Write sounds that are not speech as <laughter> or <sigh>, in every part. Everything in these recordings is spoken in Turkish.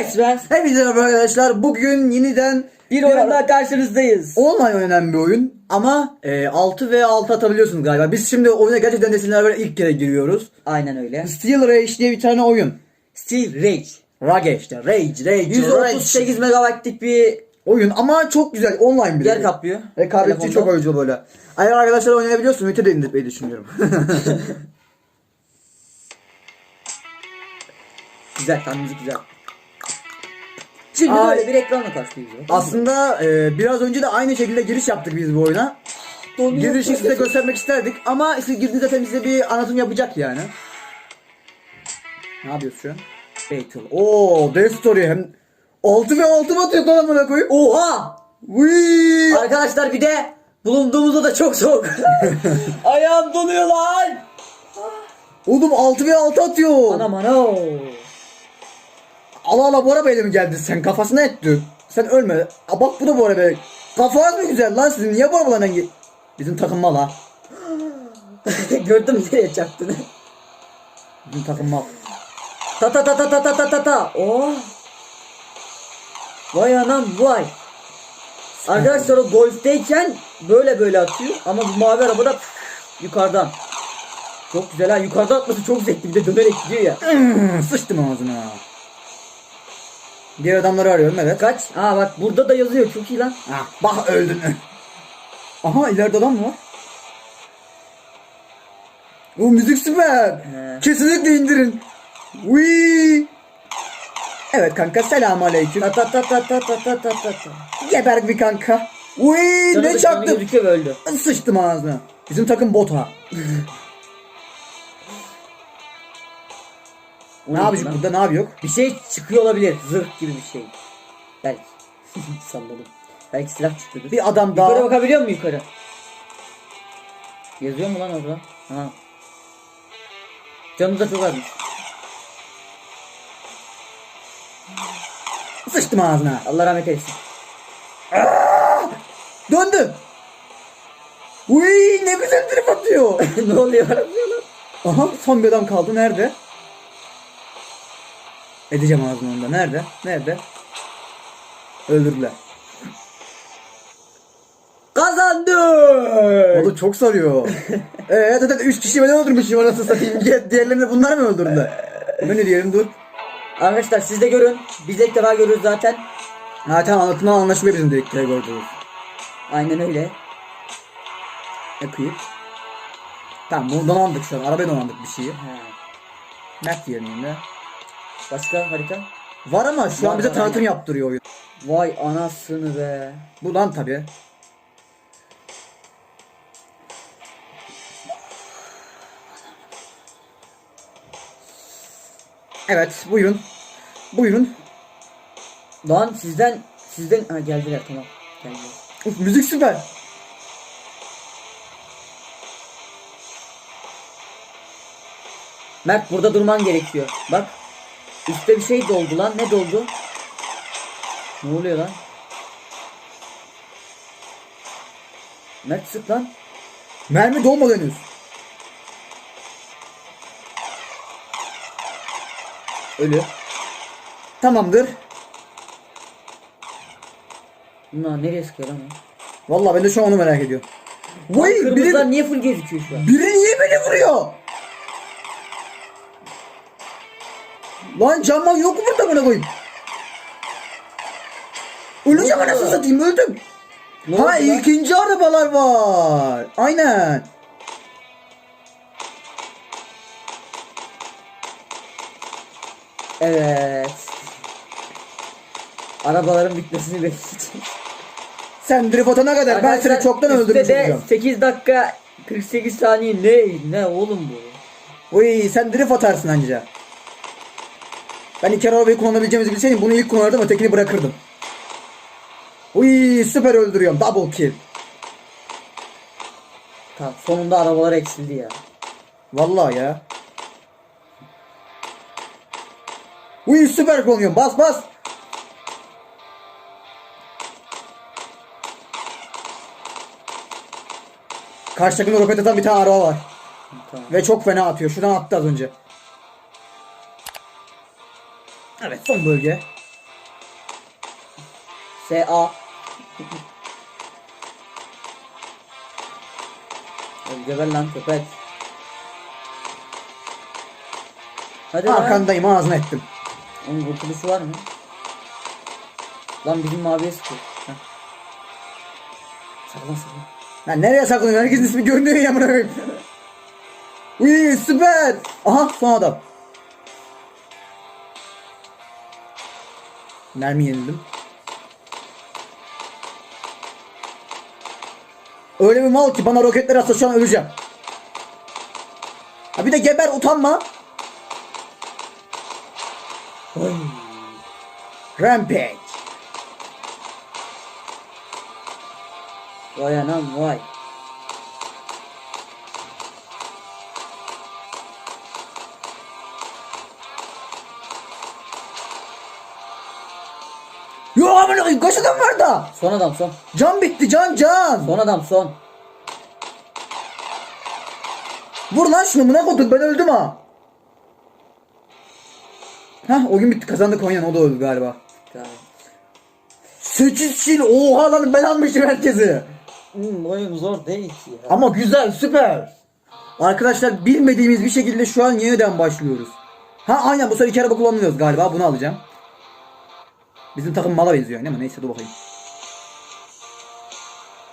Resmen Hepinize merhaba arkadaşlar. Bugün yeniden bir oyunda karşınızdayız. online oynanan bir oyun ama e, 6 ve 6 atabiliyorsunuz galiba. Biz şimdi oyuna gerçekten desinler böyle ilk kere giriyoruz. Aynen öyle. Steel Rage diye bir tane oyun. Steel Rage. Rage işte. Rage, Rage, 138 megabaytlık bir Oyun ama çok güzel online bir yer kaplıyor. Rekabetçi çok oyuncu böyle. Eğer arkadaşlar oynayabiliyorsun Ümite de indirmeyi düşünüyorum. <laughs> <laughs> Güzel, tam müzik güzel. Şimdi Ay. böyle bir ekranla karşılıyoruz. Aslında e, biraz önce de aynı şekilde giriş yaptık biz bu oyuna. Girişi size göstermek isterdik ama siz girdiğinizde zaten bize bir anlatım yapacak yani. Ne yapıyorsun şu an? Battle. Oo, Death Story hem 6 ve 6 mı atıyor lan amına koyayım? Oha! Vıy! Arkadaşlar bir de bulunduğumuz oda çok soğuk. <laughs> Ayağım donuyor lan. Oğlum 6 ve 6 atıyor. Anam anam. Allah Allah bu arabayla mı geldin sen? Kafasına ettin. Sen ölme. Aa, bak bu da bu araba. Kafanız mı güzel lan sizin? Niye bu arabalardan gi- Bizim ha. <laughs> Gördün mü nereye çaktığını? Bizim takım mal. Ta ta ta ta ta ta ta ta ta. Oh. Vay anam vay. Arkadaşlar o golfteyken böyle böyle atıyor ama bu mavi arabada yukarıdan. Çok güzel ha yukarıda atması çok zevkli bir de dönerek gidiyor ya. <clears throat> Sıçtım ağzına. Diğer adamları arıyorum evet. Kaç? Aa bak burada da yazıyor çok iyi lan. Ah, bak öldün. Aha ileride adam mı var? O müzik süper. He. Kesinlikle indirin. Wii. Evet kanka selamun aleyküm. Ta ta ta ta ta ta ta ta ta. Geber bir kanka. Canı ne çaktım. öldü. Sıçtım ağzına. Bizim takım bot ha. <laughs> Ne lan? burada ne yapıyor? Bir şey çıkıyor olabilir. Zırh gibi bir şey. Belki. <laughs> Salladım. Belki silah çıktı. Bir adam Yukarı daha. bakabiliyor musun yukarı? Yazıyor mu lan orada? Ha. Canı da çok azmış. Sıçtım ağzına. Allah rahmet eylesin. Döndüm. Wii ne güzel trip atıyor. <laughs> ne oluyor? Aha son bir adam kaldı. Nerede? Edeceğim ağzını onda. Nerede? Nerede? Öldürdüler. Kazandı. O da çok sarıyor. Eee <laughs> zaten 3 kişi ben öldürmüşüm anasını satayım. Diğer- Diğerlerini bunlar mı öldürdüler? Ben ne diyelim dur. Arkadaşlar siz de görün. Biz de ilk defa görüyoruz zaten. Ha tamam anlatımdan anlaşılıyor bizim de ilk kere gördüğümüz. Aynen öyle. Ekuyup. Tamam bunu donandık şu an. Arabaya donandık bir şeyi. Ha. Mert yerinde. Başka harita? Var ama şu Var, an bize var, tanıtım aynen. yaptırıyor oyun. Vay anasını be. Bu lan tabi. Evet buyurun. Buyurun. Lan sizden sizden ha geldiler tamam. Geldiler. Uf, müzik süper. Mert burada durman gerekiyor. Bak. Üstte bir şey doldu lan. Ne doldu? Ne oluyor lan? Mert sık lan. Mermi dolmadı henüz. Ölü. Tamamdır. Bunlar nereye sıkıyor lan? o? Vallahi ben de şu an onu merak ediyorum. Vay Kırmızılar biri, niye full gözüküyor şu an? biri niye beni vuruyor? Lan camman yok mu burada bana koyayım? Öleceğim anasını satayım öldüm. Ne ha oldu lan? ikinci arabalar var. Aynen. Evet. Arabaların bitmesini bekleyeceğim. <laughs> Sen drift atana kadar ben seni çoktan üstte öldürmüş de olacağım. 8 dakika 48 saniye ne? Ne oğlum bu? Uy sen drift atarsın anca. Ben iki arabayı kullanabileceğimizi bilseydim bunu ilk kullanırdım ötekini bırakırdım. Uy süper öldürüyorum double kill. Tamam sonunda arabalar eksildi ya. Vallahi ya. Uy süper kullanıyorum bas bas. Karşı takımda roket atan bir tane araba var. Tamam. Ve çok fena atıyor. Şuradan attı az önce. Son bölge. S.A. Geber lan köpek. Hadi lan. Arkandayım ağzına ettim. Onun kurtuluşu var mı? Lan bizim maviye sıkıyor. Heh. Saklan saklan. Ya nereye saklanıyorsun? Herkesin ismi görünüyor ya amına koyayım. Uy süper. Aha son adam. Mermi yenildim. Öyle bir mal ki bana roketler atsa şu an öleceğim. Ha bir de geber utanma. Oy. Rampage. Vay anam vay. Yo amına koyayım kaç adam var da? Son adam son. Can bitti can can. Son adam son. Vur lan şunu buna koyduk ben öldüm ha. Hah o gün bitti kazandı Konya o da öldü galiba. Gayet. 8 kill oha lan ben almışım herkesi. Hmm, oyun zor değil ki ya. Ama güzel süper. Arkadaşlar bilmediğimiz bir şekilde şu an yeniden başlıyoruz. Ha aynen bu sefer iki araba kullanmıyoruz galiba bunu alacağım. Bizim takım mala benziyor değil mi? Neyse dur bakayım.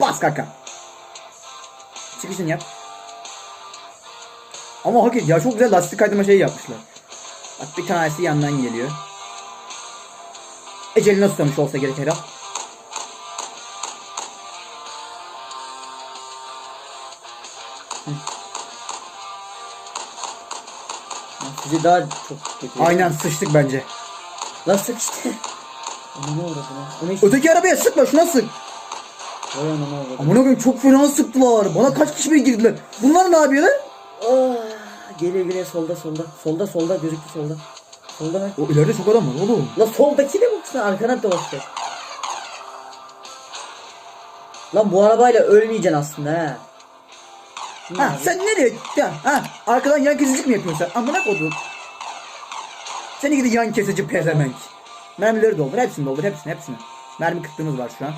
Bas kanka. Çıkışını yap. Ama hakikaten ya çok güzel lastik kaydırma şeyi yapmışlar. Bak bir tanesi yandan geliyor. Eceli nasıl tutamış olsa gerek herhalde. Sizi daha çok kötü. Aynen sıçtık bence. Lan sık işte. <laughs> Ama ne uğradı lan? Bu ne iş? Öteki arabaya sıkma şuna sık. Vay. Amına koyayım çok fena sıktılar. Bana kaç kişi bir girdiler. Bunlar ne yapıyorlar? Ah, geliyor geliyor solda solda. Solda solda gözüktü solda. Solda bak. O ileride çok adam var oğlum. La soldaki de baksana arkana dolaşacak. Lan bu arabayla ölmeyeceksin aslında ha. Ne Ha sen nereye? Ya, ha arkadan yan kesicilik mi yapıyorsun sen? Amına koydum. Seni gidi yan kesici pezemenk. Mermileri doldur. Hepsini doldur. Hepsini hepsini. Mermi kıtlığımız var şu an.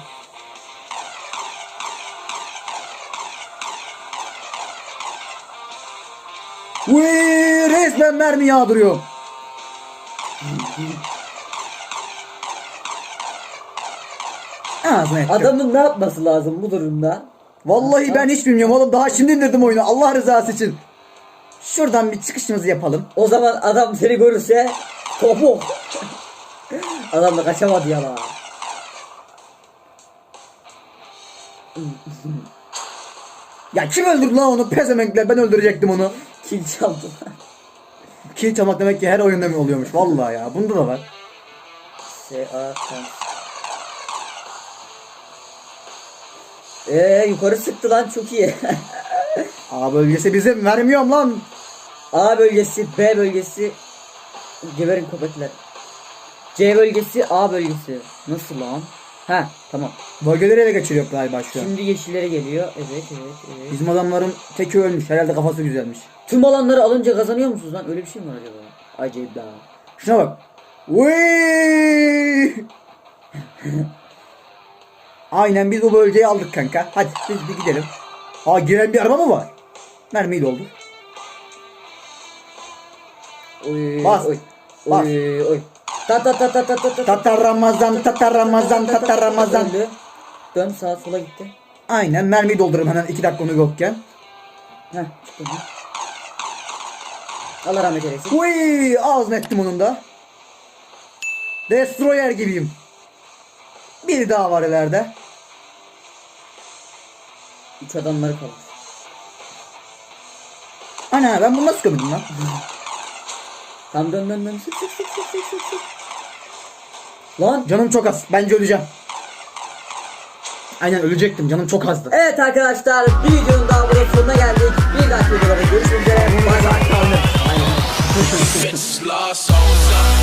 Uy, resmen mermi yağdırıyor. Ağzına. Adamın ne yapması lazım bu durumda? Vallahi ben hiç bilmiyorum oğlum. Daha şimdi indirdim oyunu. Allah rızası için. Şuradan bir çıkışımızı yapalım. O zaman adam seni görürse topuk. Adam da kaçamadı ya lan. Ya kim öldürdü lan onu? Pezemenkler ben öldürecektim onu. Kim çaldı? Kill çalmak demek ki her oyunda mı oluyormuş? Vallahi ya. Bunda da var. Tamam. Eee yukarı sıktı lan çok iyi. <laughs> A bölgesi bizim. Vermiyorum lan. A bölgesi, B bölgesi. Geberin köpekler. C bölgesi, A bölgesi. Nasıl lan? Ha tamam. Bölgeleri ele geçiriyor galiba şu an. Şimdi yeşillere geliyor. Evet evet evet. Bizim adamların teki ölmüş. Herhalde kafası güzelmiş. Tüm alanları alınca kazanıyor musunuz lan? Öyle bir şey mi var acaba? Acayip daha. Şuna bak. Uy! <laughs> Aynen biz bu bölgeyi aldık kanka. Hadi biz bir gidelim. Aa giren bir araba mı var? Mermiyi doldur. Oy Bas, oy. bas. Oy oy. Ta ta ta ta ta ta ta. Tatar Ramazan, Tatar Ramazan, Tatar Ramazan. Dön sağa sola gitti. Aynen mermiyi doldururum hemen 2 dakika onu yokken. Heh çıktı. Allah rahmet eylesin. Uy ağzını ettim onun da. Destroyer gibiyim. Bir daha var ileride. Üç adamları kalmış. Ana ben bunu nasıl gömdüm lan? Tam dön dön dön. Sık sık sık sık sık sık. Lan. Canım çok az. Bence öleceğim. Aynen ölecektim. Canım çok azdı. Evet arkadaşlar bir videonun daha burada sonuna geldik. Bir dahaki videoda görüşmek üzere. Bay bay. Souls.